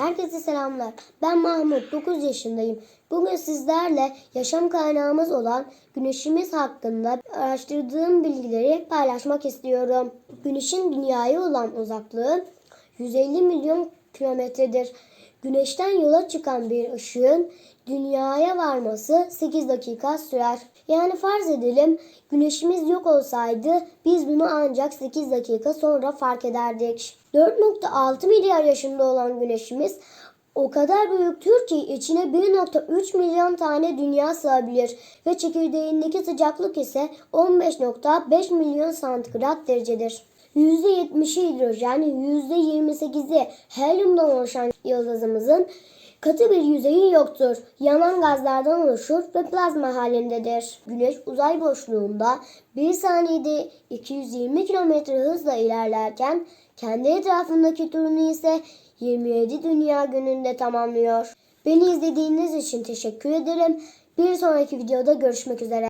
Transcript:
Herkese selamlar. Ben Mahmut, 9 yaşındayım. Bugün sizlerle yaşam kaynağımız olan güneşimiz hakkında araştırdığım bilgileri paylaşmak istiyorum. Güneşin dünyaya olan uzaklığı 150 milyon kilometredir. Güneşten yola çıkan bir ışığın dünyaya varması 8 dakika sürer. Yani farz edelim güneşimiz yok olsaydı biz bunu ancak 8 dakika sonra fark ederdik. 4.6 milyar yaşında olan güneşimiz o kadar büyüktür ki içine 1.3 milyon tane dünya sığabilir ve çekirdeğindeki sıcaklık ise 15.5 milyon santigrat derecedir. %70'i hidrojen, %28'i helyumdan oluşan yıldızımızın katı bir yüzeyi yoktur. Yanan gazlardan oluşur ve plazma halindedir. Güneş uzay boşluğunda 1 saniyede 220 kilometre hızla ilerlerken kendi etrafındaki turunu ise 27 dünya gününde tamamlıyor. Beni izlediğiniz için teşekkür ederim. Bir sonraki videoda görüşmek üzere.